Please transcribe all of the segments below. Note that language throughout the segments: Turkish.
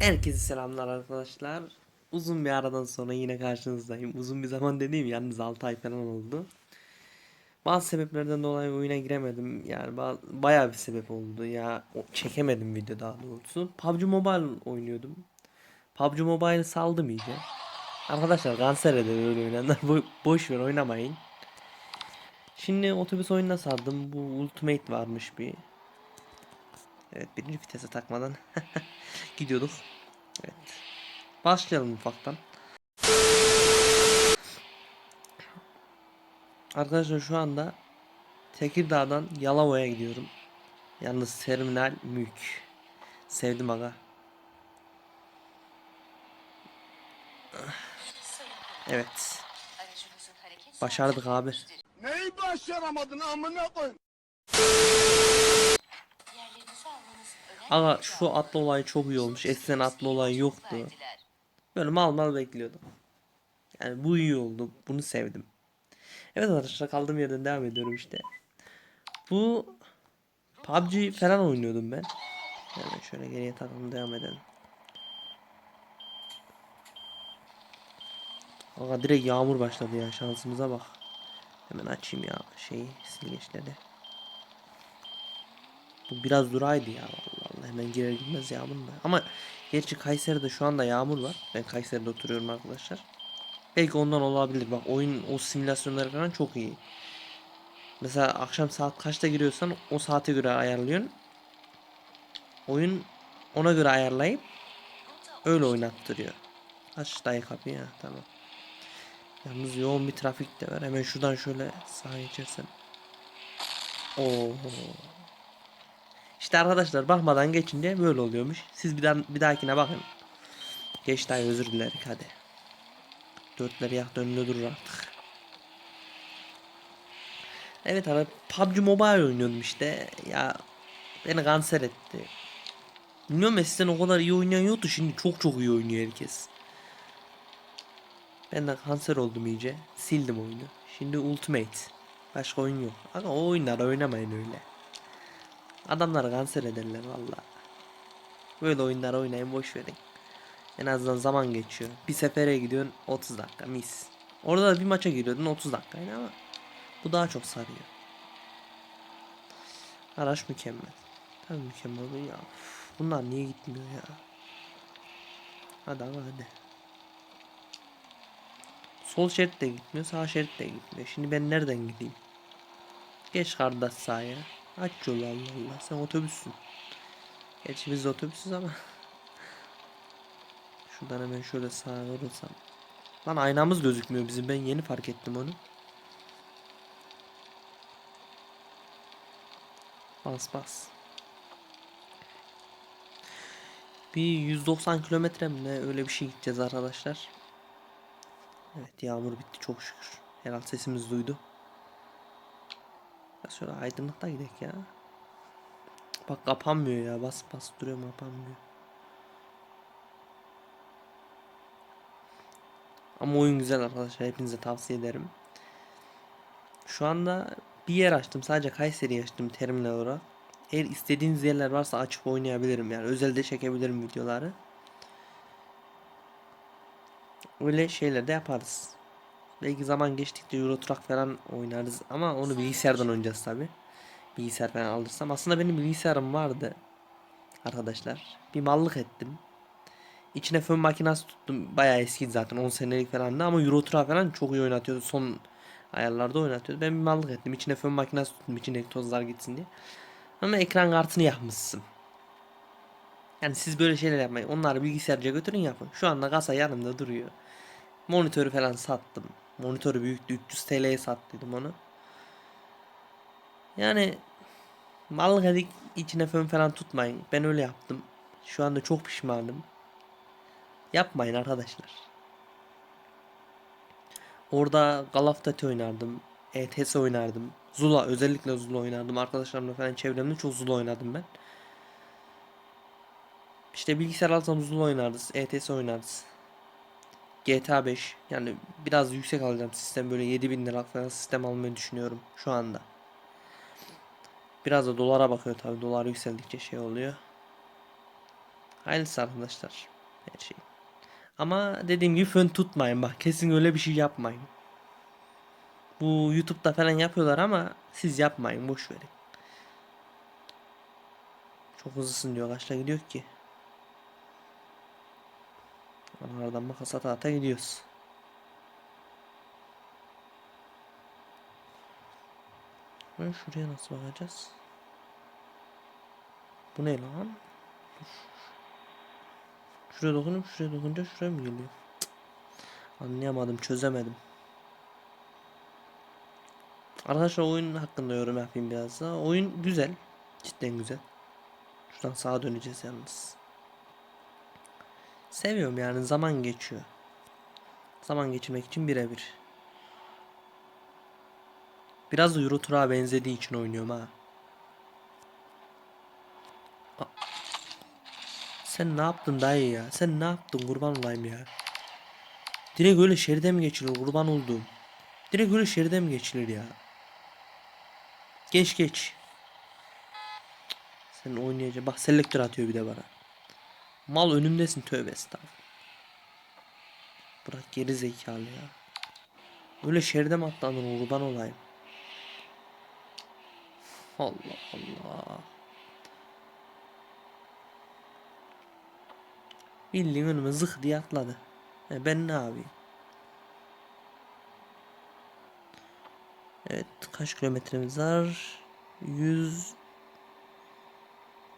Herkese selamlar arkadaşlar. Uzun bir aradan sonra yine karşınızdayım. Uzun bir zaman dediğim yalnız 6 ay falan oldu. Bazı sebeplerden dolayı oyuna giremedim. Yani ba- bayağı bir sebep oldu. Ya çekemedim video daha doğrusu. PUBG Mobile oynuyordum. PUBG Mobile'ı saldım iyice. Arkadaşlar kanser eder öyle oynayanlar. Bo- boş ver oynamayın. Şimdi otobüs oyununa sardım. Bu Ultimate varmış bir. Evet birinci vitese takmadan gidiyorduk. Evet. Başlayalım ufaktan. Arkadaşlar şu anda Tekirdağ'dan Yalova'ya gidiyorum. Yalnız terminal mülk. Sevdim aga. Evet. Başardık abi. Neyi başaramadın amına koy? Aga şu atlı olayı çok iyi olmuş. Eskiden atlı olayı yoktu. Böyle mal mal bekliyordum. Yani bu iyi oldu. Bunu sevdim. Evet arkadaşlar kaldığım yerden devam ediyorum işte. Bu PUBG falan oynuyordum ben. Yani şöyle geriye takalım devam edelim. Aga direkt yağmur başladı ya şansımıza bak. Hemen açayım ya şeyi silgeçleri. Bu biraz duraydı ya hemen girer girmez yağmur da. Ama gerçi Kayseri'de şu anda yağmur var. Ben Kayseri'de oturuyorum arkadaşlar. Belki ondan olabilir. Bak oyun o simülasyonları falan çok iyi. Mesela akşam saat kaçta giriyorsan o saate göre ayarlıyorsun. Oyun ona göre ayarlayıp öyle oynattırıyor. Aç dayı kapıyı ha tamam. Yalnız yoğun bir trafik de var. Hemen şuradan şöyle sağa geçersem. Oo. İşte arkadaşlar bakmadan geçince böyle oluyormuş. Siz bir, daha, bir dahakine bakın. Geç dayı özür dilerik hadi. Dörtleri yak önünde durur artık. Evet abi PUBG Mobile oynuyordum işte. Ya beni kanser etti. Bilmiyorum eskiden o kadar iyi oynayan yoktu. Şimdi çok çok iyi oynuyor herkes. Ben de kanser oldum iyice. Sildim oyunu. Şimdi Ultimate. Başka oyun yok. Ama o oyunları oynamayın öyle. Adamları kanser ederler valla. Böyle oyunlar oynayın boş verin. En azından zaman geçiyor. Bir sefere gidiyorsun 30 dakika mis. Orada da bir maça giriyordun 30 dakika yine ama bu daha çok sarıyor. Araç mükemmel. Tabii mükemmel ya. Bunlar niye gitmiyor ya? Hadi ama hadi. Sol şerit de gitmiyor, sağ şerit de gitmiyor. Şimdi ben nereden gideyim? Geç kardeş sahaya. Aç yolu Allah Allah. Sen otobüssün. Gerçi biz otobüsüz ama. Şuradan hemen şöyle sağa vurursam. Lan aynamız gözükmüyor bizim. Ben yeni fark ettim onu. Bas bas. Bir 190 kilometre mi ne öyle bir şey gideceğiz arkadaşlar. Evet yağmur bitti çok şükür. Herhalde sesimiz duydu. Şöyle aydınlıkta gidelim ya. Bak kapanmıyor ya. Bas bas duruyor kapanmıyor. Ama oyun güzel arkadaşlar. Hepinize tavsiye ederim. Şu anda bir yer açtım. Sadece Kayseri'yi açtım terminal olarak. Eğer istediğiniz yerler varsa açıp oynayabilirim yani. Özelde çekebilirim videoları. Öyle şeyler de yaparız. Belki zaman geçtikçe Euro Truck falan oynarız ama onu bilgisayardan oynayacağız tabi. Bilgisayar falan alırsam. Aslında benim bilgisayarım vardı. Arkadaşlar. Bir mallık ettim. İçine fön makinesi tuttum. Bayağı eski zaten 10 senelik falandı ama Euro Truck falan çok iyi oynatıyordu. Son ayarlarda oynatıyordu. Ben bir mallık ettim. İçine fön makinesi tuttum. İçindeki tozlar gitsin diye. Ama ekran kartını yakmışsın. Yani siz böyle şeyler yapmayın. Onları bilgisayarca götürün yapın. Şu anda kasa yanımda duruyor. Monitörü falan sattım. Monitörü büyüktü. 300 TL'ye sattıydım onu. Yani mallık edik içine fön falan tutmayın. Ben öyle yaptım. Şu anda çok pişmanım. Yapmayın arkadaşlar. Orada Call oynardım. ETS oynardım. Zula özellikle Zula oynardım. Arkadaşlarımla falan çevremde çok Zula oynadım ben. İşte bilgisayar alsam Zula oynarız. ETS oynarız. GTA 5 yani biraz yüksek alacağım sistem böyle 7000 lira falan sistem almayı düşünüyorum şu anda. Biraz da dolara bakıyor tabi dolar yükseldikçe şey oluyor. Hayırlısı arkadaşlar. Her şey. Ama dediğim gibi fön tutmayın bak kesin öyle bir şey yapmayın. Bu YouTube'da falan yapıyorlar ama siz yapmayın boş verin. Çok hızlısın diyor kaçta gidiyor ki. Aradan makas ata gidiyoruz. Ben şuraya nasıl bakacağız? Bu ne lan? Şuraya dokunup şuraya dokununca şuraya mı geliyor? Cık. Anlayamadım, çözemedim. Arkadaşlar oyun hakkında yorum yapayım biraz daha. Oyun güzel. Cidden güzel. Şuradan sağa döneceğiz yalnız. Seviyorum yani zaman geçiyor. Zaman geçirmek için birebir. Biraz da Euro benzediği için oynuyorum ha. Sen ne yaptın dayı ya? Sen ne yaptın kurban olayım ya? Direkt öyle şeride mi geçilir kurban olduğum? Direkt öyle şeride mi geçilir ya? Geç geç. Sen oynayacak. Bak selektör atıyor bir de bana. Mal önümdesin tövbe estağfurullah. Bırak geri zekalı ya. Öyle şeride mi atlandın kurban olayım? Allah Allah. Bildiğin önüme zık diye atladı. E ben ne yapayım? Evet kaç kilometremiz var? 100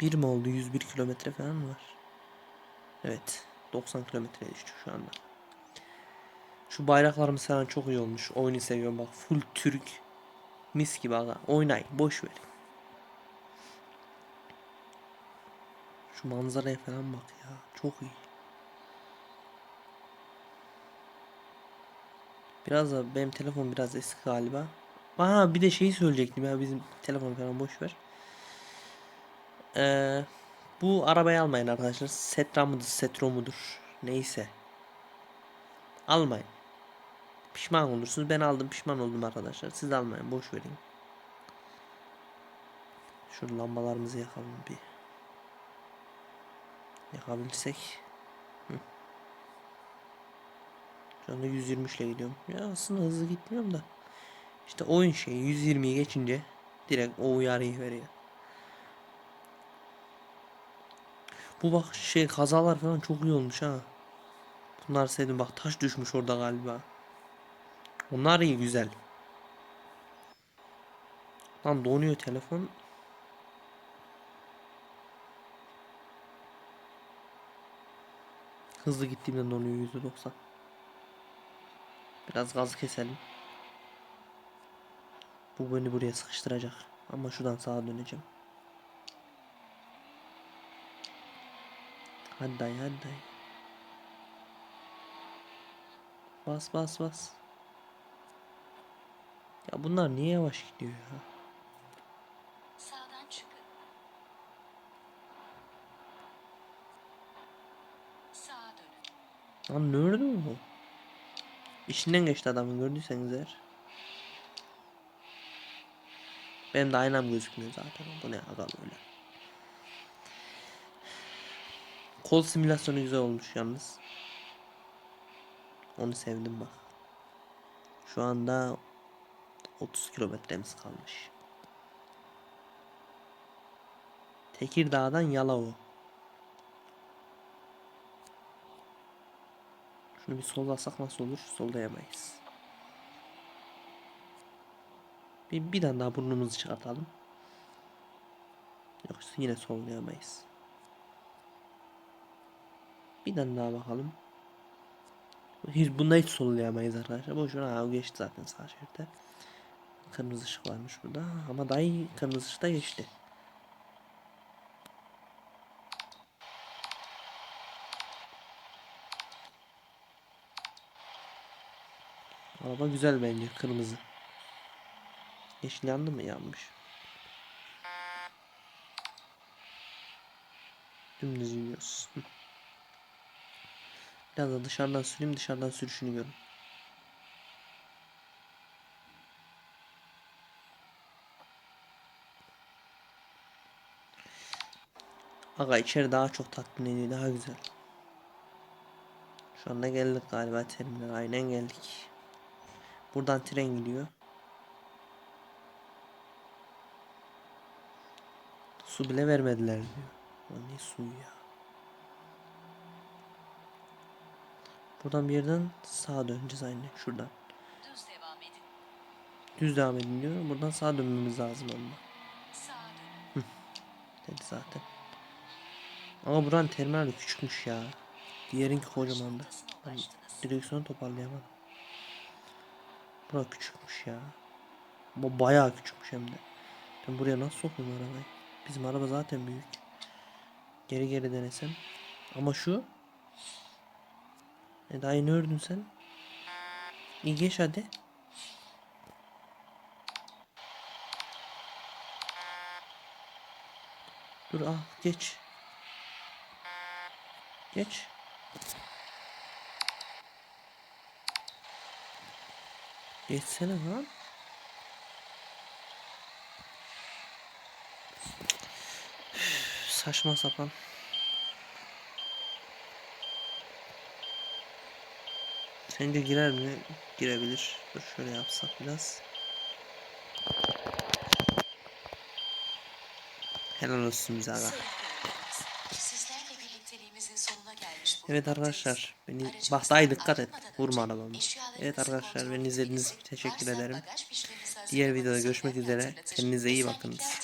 bir mi oldu? 101 kilometre falan mı var? Evet. 90 kilometreye düştük şu anda. Şu bayraklarımız falan çok iyi olmuş. Oyunu seviyorum bak. Full Türk. Mis gibi aga. Oynay. Boş ver. Şu manzaraya falan bak ya. Çok iyi. Biraz da benim telefon biraz eski galiba. Aa bir de şeyi söyleyecektim ya bizim telefon falan boş ver. Ee, bu arabayı almayın arkadaşlar. Setra mıdır, Setro mudur? Neyse. Almayın. Pişman olursunuz. Ben aldım pişman oldum arkadaşlar. Siz almayın. Boş verin. Şu lambalarımızı yakalım bir. Yakabilirsek. Şu anda 123 ile gidiyorum. Ya aslında hızlı gitmiyorum da. İşte oyun şeyi 120'yi geçince direkt o uyarıyı veriyor. Bu bak şey kazalar falan çok iyi olmuş ha. Bunlar sevdim bak taş düşmüş orada galiba. Onlar iyi güzel. Lan donuyor telefon. Hızlı gittiğimden donuyor %90. Biraz gaz keselim. Bu beni buraya sıkıştıracak. Ama şuradan sağa döneceğim. Hadi dayı hadi dayı. Bas bas bas. Ya bunlar niye yavaş gidiyor ya? Sağdan çıkın. Sağa dönün. Lan nerede bu? İçinden geçti adamın gördüyseniz eğer. Benim de aynam gözükmüyor zaten. Bu ne aga böyle. Kol simülasyonu güzel olmuş yalnız. Onu sevdim bak. Şu anda 30 kilometremiz kalmış. Tekirdağ'dan Yalova. Şunu bir sollasak nasıl olur? Sollayamayız. Bir, bir tane daha burnumuzu çıkartalım. Yoksa yine sollayamayız. Bir tane daha bakalım. Hiç, bunda hiç sollayamayız arkadaşlar. Boş ver. Ha, geçti zaten sağ şeritte. Kırmızı ışık varmış burada. Ama daha iyi kırmızı ışık da geçti. Araba güzel bence kırmızı. Yeşil yandı mı yanmış. Dümdüz gidiyoruz. Biraz da dışarıdan süreyim dışarıdan sürüşünü görün. Aga içeri daha çok tatmin ediyor daha güzel. Şu anda geldik galiba terminal aynen geldik. Buradan tren gidiyor. Su bile vermediler diyor. Lan ne suyu ya. Buradan bir yerden sağa döneceğiz aynen şuradan. Düz devam edin. Düz devam edin diyor. Buradan sağa dönmemiz lazım onunla. Sağa. Dedi zaten. Ama buranın terminali küçükmüş ya. Diğerinki kocamandı. Ben direksiyonu toparlayamadım. Bura küçükmüş ya. Bu bayağı küçükmüş hem de. Ben buraya nasıl sokayım arabayı? Bizim araba zaten büyük. Geri geri denesem. Ama şu. E daha yeni ördün sen. İyi geç hadi. Dur ah geç. Geç. Geçsene lan. Saçma sapan. Sence girer mi? Girebilir. Dur şöyle yapsak biraz. Helal olsun bize aga. Evet arkadaşlar beni bak dikkat et vurma arabamı. Evet arkadaşlar beni izlediğiniz için teşekkür ederim. Diğer videoda görüşmek üzere. Kendinize iyi bakınız.